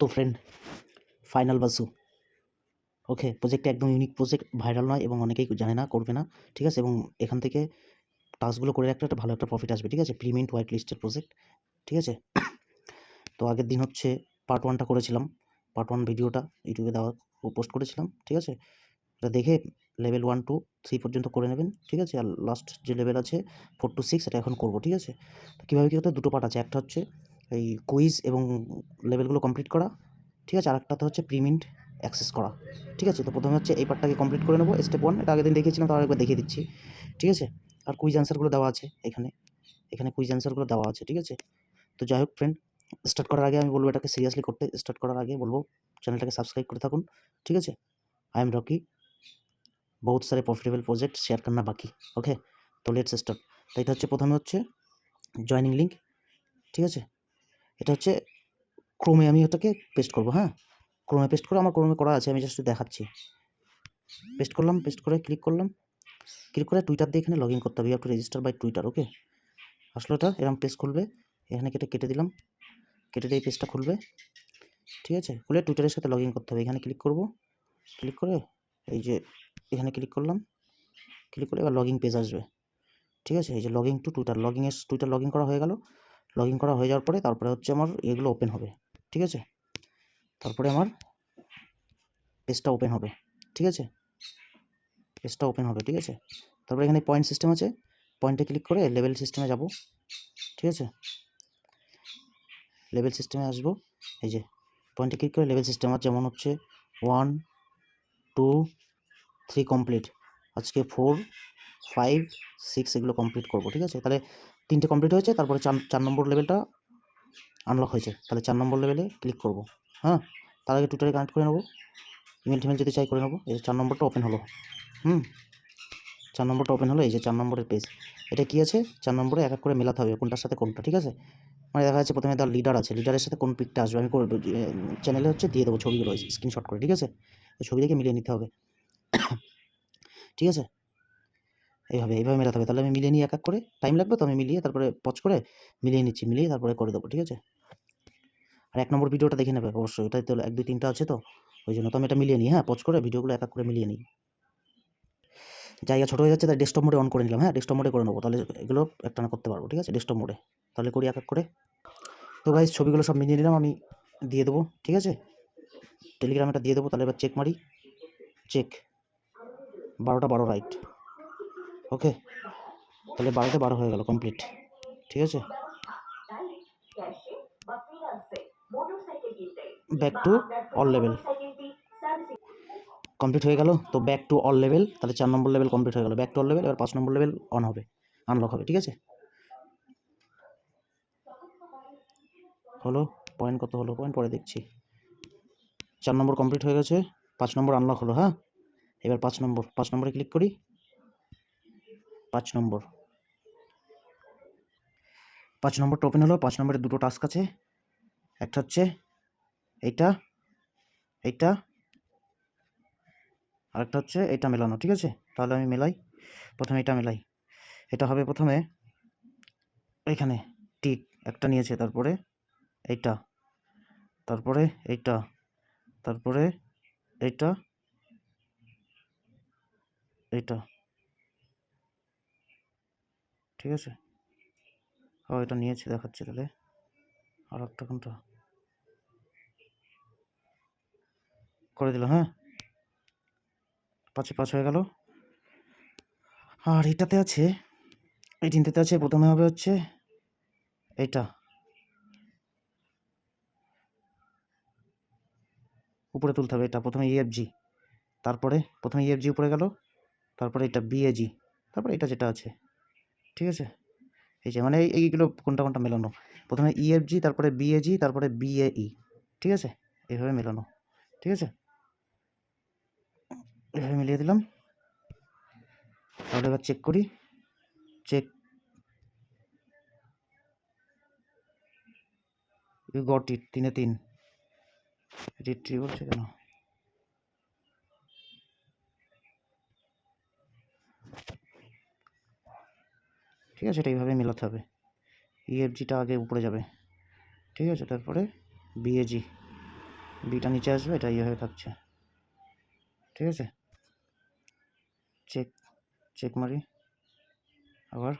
তো friend final Basu ওকে প্রজেক্টটা একদম ইউনিক প্রজেক্ট ভাইরাল নয় এবং অনেকেই জানে না, করবে না, ঠিক আছে? এবং এখান থেকে টাস্কগুলো করে একটা ভালো একটা প্রফিট আসবে, ঠিক আছে? প্রিমিন্ট হোয়াইট লিস্টের প্রজেক্ট ঠিক আছে? তো আগের দিন হচ্ছে পার্ট ওয়ানটা করেছিলাম পার্ট ওয়ান ভিডিওটা ইউটিউবে দেওয়া পোস্ট করেছিলাম, ঠিক আছে? এটা দেখে লেভেল ওয়ান টু থ্রি পর্যন্ত করে নেবেন, ঠিক আছে? আর লাস্ট যে লেভেল আছে ফোর টু সিক্স এটা এখন করব, ঠিক আছে? তো কীভাবে কী করতে দুটো পার্ট আছে, একটা হচ্ছে এই কুইজ এবং লেভেলগুলো কমপ্লিট করা। ঠিক আছে? আরেকটাতে হচ্ছে প্রিমিন্ট অ্যাক্সেস করা। ঠিক আছে? তো প্রথমে হচ্ছে এই পার্টটাকে কমপ্লিট করে নেব স্টেপ ওয়ান এটা আগের দিন দেখিয়েছিলাম, তার একবার দেখিয়ে দিচ্ছি। ঠিক আছে? আর কুইজ অ্যান্সারগুলো দেওয়া আছে এখানে। এখানে কুইজ অ্যান্সারগুলো দেওয়া আছে, ঠিক আছে? তো যাই হোক ফ্রেন্ড স্টার্ট করার আগে আমি বলব এটাকে সিরিয়াসলি করতে স্টার্ট করার আগে বলব চ্যানেলটাকে সাবস্ক্রাইব করে থাকুন। ঠিক আছে? আই এম রকি বহুত সারে প্রফিটেবল প্রজেক্ট শেয়ার করনা বাকি। ওকে তো লেটস স্টার্ট তো এটা হচ্ছে প্রথমে হচ্ছে জয়নিং লিঙ্ক ঠিক আছে? এটা হচ্ছে ক্রোমে আমি ওটাকে পেস্ট করব হ্যাঁ? ক্রোমে পেস্ট করে আমার ক্রোমে করা আছে, আমি জাস্ট দেখাচ্ছি। পেস্ট করলাম পেস্ট করে ক্লিক করলাম। ক্লিক করে টুইটার দিয়ে এখানে লগ ইন করতে হবে you register by Twitter okay আসলে এটা এরকম পেজ খুলবে, এখানে কেটে কেটে দিলাম। কেটে দিয়ে পেজটা খুলবে, ঠিক আছে? খুলে টুইটারের সাথে লগ ইন করতে হবে, এখানে ক্লিক করব। ক্লিক করে এই যে এখানে ক্লিক করলাম। ক্লিক করে এবার লগ ইন পেজ আসবে, ঠিক আছে? এই যে লগ ইন টু টুইটার লগইনের টুইটার লগ ইন করা হয়ে গেল। লগইন করা হয়ে যাওয়ার পরে তারপরে হচ্ছে আমার এগুলো ওপেন হবে, ঠিক আছে? তারপরে আমার পেজটা ওপেন হবে, ঠিক আছে? পেজটা ওপেন হবে, ঠিক আছে? তারপরে এখানে পয়েন্ট সিস্টেম আছে পয়েন্টে ক্লিক করে লেভেল সিস্টেমে যাব, ঠিক আছে? লেভেল সিস্টেমে আসব, এই যে পয়েন্টে ক্লিক করে লেভেল সিস্টেম আর যেমন হচ্ছে ওয়ান টু থ্রি কমপ্লিট আজকে ফোর ফাইভ সিক্স এগুলো কমপ্লিট করব, ঠিক আছে? তাহলে তিনটে কমপ্লিট হয়েছে, তারপরে চার চার নম্বর লেভেলটা আনলক হয়েছে। তাহলে চার নম্বর লেভেলে ক্লিক করব। হ্যাঁ? তার আগে টুইটারে কানেক্ট করে নেব। ইমেল টিমেল যদি চাই করে নেব। এই যে চার নম্বরটা ওপেন হলো। হুম? চার নম্বরটা ওপেন হলো, এই যে চার নম্বরের পেজ এটা কী আছে? চার নম্বরে এক এক করে মেলাতে হবে, কোনটার সাথে কোনটা, ঠিক আছে? মানে দেখা যাচ্ছে প্রথমে তার লিডার আছে। লিডারের সাথে কোন পিকটা আসবে? আমি চ্যানেলে হচ্ছে দিয়ে দেবো ছবিগুলো স্ক্রিনশট করে, ঠিক আছে? ছবি দেখে মিলিয়ে নিতে হবে। ঠিক আছে? এইভাবে এইভাবে মেলাতে হবে। তাহলে আমি মিলিয়ে নিই এক এক করে। টাইম লাগবে তো? আমি মিলিয়ে, তারপরে পচ করে মিলিয়ে নিচ্ছি, মিলিয়ে তারপরে করে দেবো, ঠিক আছে? আর এক নম্বর ভিডিওটা দেখে নেবে, অবশ্যই। এটাই তো এক, দুই, তিনটা আছে তো? ওই জন্য তো আমি এটা মিলিয়ে নিই হ্যাঁ? পচ করে, ভিডিওগুলো এক এক করে মিলিয়ে নিই। জায়গা ছোটো হয়ে যাচ্ছে, তাই ডেস্কটপ মোডে অন করে নিলাম হ্যাঁ? ডেস্কটপ মোডে করে নেব, তাহলে এগুলো একটা না করতে পারব, ঠিক আছে? ডেস্কটপ মোডে তাহলে করি এক এক করে। তো গাইজ ছবিগুলো সব মিলিয়ে নিলাম, আমি দিয়ে দেবো, ঠিক আছে? টেলিগ্রামটা দিয়ে দেবো, তাহলে এবার চেক মারি। চেক বারোটা বারো রাইট ওকে, তাহলে বারোটা বারো হয়ে গেল কমপ্লিট ঠিক আছে? Back to all level complete হয়ে গেল, তো ব্যাক টু অল লেভেল তাহলে চার নম্বর লেভেল কমপ্লিট হয়ে গেল। ব্যাক টু অল লেভেল এবার পাঁচ নম্বর লেভেল অন হবে আনলক হবে, ঠিক আছে? হলো পয়েন্ট কত হলো? পয়েন্ট পরে দেখছি। চার নম্বর কমপ্লিট হয়ে গেছে, পাঁচ নম্বর আনলক হলো হ্যাঁ? এবার পাঁচ নম্বর পাঁচ নম্বরে ক্লিক করি। পাঁচ নম্বর। পাঁচ নম্বরটা ওপেন হলো, পাঁচ নম্বরে দুটো টাস্ক আছে। একটা হচ্ছে এইটা এইটা, আরেকটা হচ্ছে এইটা মেলানো, ঠিক আছে? তাহলে আমি মেলাই। প্রথমে এটা মেলাই। এটা হবে প্রথমে এখানে টিক একটা নিয়েছে, তারপরে এইটা তারপরে এইটা তারপরে এইটা এইটা ঠিক আছে? ও এটা নিয়েছে, দেখাচ্ছি তাহলে। আর একটা কোনটা করে দিলাম হ্যাঁ? পাঁচে পাঁচ হয়ে গেল। আর এটাতে আছে, এই তিনটেতে আছে, প্রথমে হবে হচ্ছে এইটা। উপরে তুলতে হবে এটা, প্রথমে ইএফজি তারপরে, প্রথমে ইএফজি উপরে গেল, তারপরে এটা বিএজি তারপরে এটা যেটা আছে। ঠিক আছে? এই যে মানে এইগুলো কোনটা কোনটা মেলানো? প্রথমে ইএফজি তারপরে বিএজি তারপরে বিএই ঠিক আছে? এইভাবে মেলানো, ঠিক আছে? এভাবে মিলিয়ে দিলাম। তাহলে এবার চেক করি। চেক গট ইট তিনে তিন। রিট্রি বলছে কেন? ঠিক আছে? এটা এইভাবে মেলাতে হবে। ইএফজিটা আগে উপরে যাবে। ঠিক আছে? তারপরে বিএজি বিটা নিচে আসবে, এটা ইয়ে হয়ে থাকছে। ঠিক আছে? চেক চেক মারি। আবার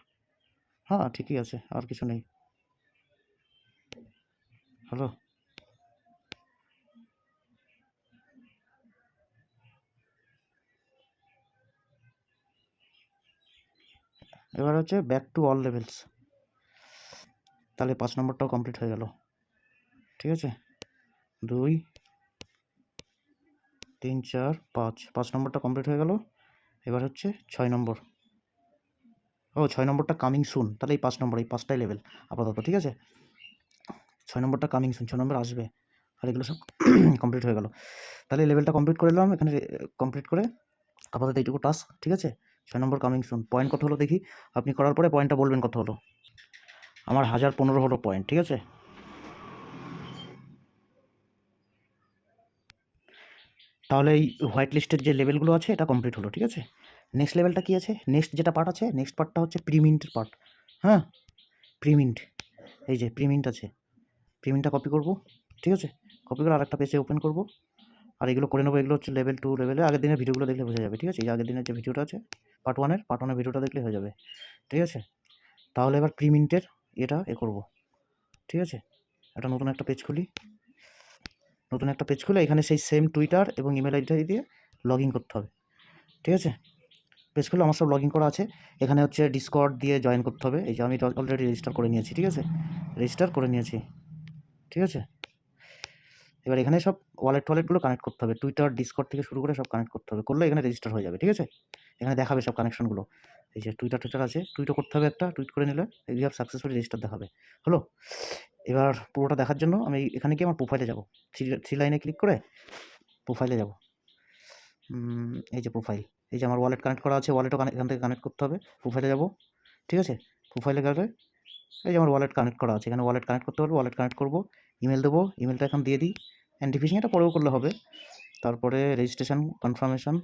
হ্যাঁ ঠিকই আছে, আর কিছু নেই। হ্যালো এবার হচ্ছে ব্যাক টু অল লেভেলস তাহলে পাঁচ নম্বরটাও কমপ্লিট হয়ে গেল। ঠিক আছে? দুই, তিন, চার, পাঁচ। পাঁচ নম্বরটা কমপ্লিট হয়ে গেল। এবার হচ্ছে ছয় নম্বর। ও, ছয় নম্বরটা কামিং সুন তাহলে এই পাঁচ নম্বর, এই পাঁচটাই লেভেল আপাতত, ঠিক আছে? ছয় নম্বরটা কামিং সুন ছয় নম্বর আসবে। আর এগুলো সব কমপ্লিট হয়ে গেল। তাহলে লেভেলটা কমপ্লিট করে নিলাম এখানে কমপ্লিট করে আপাতত এইটুকু টাস্ক ঠিক আছে? ছয় নম্বর কামিং সুন পয়েন্ট কত হলো দেখি? আপনি করার পরে পয়েন্টটা বলবেন কত হলো। আমার হাজার পনেরো হলো পয়েন্ট ঠিক আছে? তাহলে এই হোয়াইট লিস্টের যে লেভেলগুলো আছে, এটা কমপ্লিট হলো, ঠিক আছে? নেক্সট লেভেলটা কী আছে? নেক্সট যেটা পার্ট আছে নেক্সট পার্টটা হচ্ছে প্রিমিন্টের পার্ট হ্যাঁ? প্রিমিন্ট এই যে প্রিমিন্ট আছে। প্রিমিন্টটা কপি করব, ঠিক আছে? কপি করে আরেকটা পেজে ওপেন করব। আর এগুলো করে নেব, এগুলো হচ্ছে লেভেল টু লেভেলে আগের দিনের ভিডিওগুলো দেখলে বোঝা যাবে, ঠিক আছে? এই আগের দিনের যে ভিডিওটা আছে পার্ট ওয়ানের পার্ট ওয়ানের ভিডিওটা দেখলে হয়ে যাবে। ঠিক আছে? তাহলে এবার প্রিমিন্টের এটা এ করব। ঠিক আছে? একটা নতুন একটা পেজ খুলি। নতুন একটা পেজ খুলে এখানে সেই সেম টুইটার এবং ইমেল আইডিটা দিয়ে লগ করতে হবে। ঠিক আছে? পেজ খুলে আমার সব লগ করা আছে। এখানে হচ্ছে ডিসকর্ড দিয়ে জয়েন করতে হবে। এই যে আমি অলরেডি রেজিস্টার করে নিয়েছি, ঠিক আছে? রেজিস্টার করে নিয়েছি। ঠিক আছে? এবার এখানে সব ওয়ালেট টয়ালেটগুলো কানেক্ট করতে হবে। টুইটার ডিসকর্ড থেকে শুরু করে সব কানেক্ট করতে হবে। করলে এখানে রেজিস্টার হয়ে যাবে। ঠিক আছে? এখানে দেখাবে সব কানেকশনগুলো এই যে টুইটার টুইটার আছে, টুইটও করতে হবে একটা, টুইট করে নিলে ইউ হ্যাভ সাকসেসফুলি রেজিস্টার দেখাবে। হলো? এবার পুরোটা দেখার জন্য আমি এখানে গিয়ে আমার প্রোফাইলে যাব। থ্রি থ্রি লাইনে ক্লিক করে প্রোফাইলে যাব। এই যে প্রোফাইল এই যে আমার ওয়ালেট কানেক্ট করা আছে ওয়ালেটও এখান থেকে কানেক্ট করতে হবে প্রোফাইলে যাব। ঠিক আছে? প্রোফাইলে গেলে এই যে আমার ওয়ালেট কানেক্ট করা আছে, এখানে ওয়ালেট কানেক্ট করতে পারব ওয়ালেট কানেক্ট করব ইমেল দেবো ইমেলটা এখন দিয়ে দিই। অ্যান্টিফিশিং এটা পরেও করলে হবে। তারপরে registration confirmation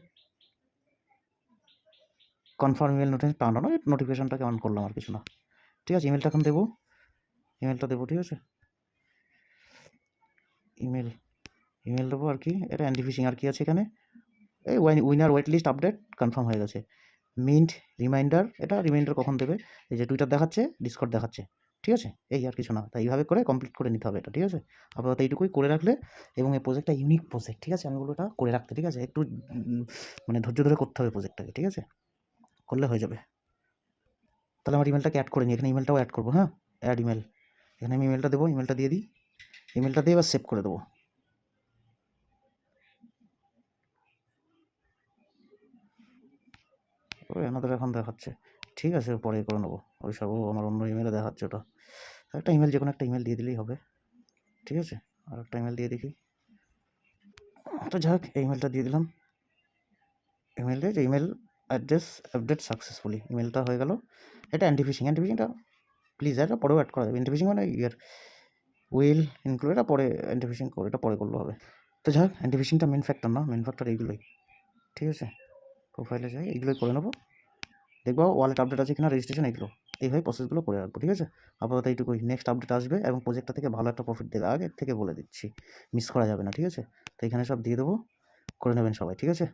confirm email notification পাওয়া না নোটিফিকেশনটাকে অন করলাম আর কিছু না। ঠিক আছে ইমেলটা এখন দেবো। ইমেলটা দেবো, ঠিক আছে? ইমেল ইমেল দেবো আর কি। এটা অ্যান্টিফিশিং আর কি আছে এখানে। এই winner wait list update confirm হয়ে গেছে। মিন্ট রিমাইন্ডার এটা রিমাইন্ডার কখন দেবে? এই যে টুইটার দেখাচ্ছে ডিসকর্ড দেখাচ্ছে। ঠিক আছে? এই আর কিছু না। তাই এইভাবে করে কমপ্লিট করে নিতে হবে এটা, ঠিক আছে? আপাতত এইটুকুই করে রাখলে এবং এই প্রজেক্টটা ইউনিক প্রজেক্ট ঠিক আছে? আমি বলব এটা করে রাখতে, ঠিক আছে? একটু মানে ধৈর্য ধরে করতে হবে প্রজেক্টটাকে ঠিক আছে? করলে হয়ে যাবে। তাহলে আমার ইমেলটাকে অ্যাড করে নিই এখানে ইমেলটাও অ্যাড করব হ্যাঁ? অ্যাড ইমেল এখানে আমি ইমেলটা দেবো ইমেলটা দিয়ে দিই। ইমেলটা দিয়ে এবার সেভ করে দেবো। ওই এনাদের এখন দেখাচ্ছে। ঠিক আছে, পরে করে নেব। ওই সব আমার অন্য ইমেলে দেখাচ্ছে ওটা। একটা ইমেল যে কোনো একটা ইমেল দিয়ে দিলেই হবে। ঠিক আছে? আর একটা ইমেল দিয়ে দেখি। তো যাই হোক, এই ইমেলটা দিয়ে দিলাম। ইমেল দিয়ে ইমেল অ্যাড্রেস আপডেট সাকসেসফুলি ইমেলটা হয়ে গেল। এটা অ্যান্টিফিশিং অ্যান্টিফিশিংটা প্লিজ এটা পরেও অ্যাড করা যাবে। অ্যান্টিফিশিং মানে ইয়ার উইল ইনক্লুড এটা পরে অ্যান্টিফিশিং করে, এটা পরে করলে হবে। তো যাই হোক অ্যান্টিফিশিংটা মেন ফ্যাক্টর না মেন ফ্যাক্টর এইগুলোই। ঠিক আছে? প্রোফাইলে যাই, এইগুলোই করে নেব। দেখব ওয়ালেট আপডেট আছে কিনা রেজিস্ট্রেশন এগুলো এইভাবে প্রসেসগুলো করে রাখব, ঠিক আছে? আপাতত এইটুকুই। নেক্সট আপডেট আসবে এবং প্রজেক্টটা থেকে ভালো একটা প্রফিট দেবে আগের থেকে বলে দিচ্ছি। মিস করা যাবে না, ঠিক আছে? তো এখানে সব দিয়ে দেবো। করে নেবেন সবাই, ঠিক আছে?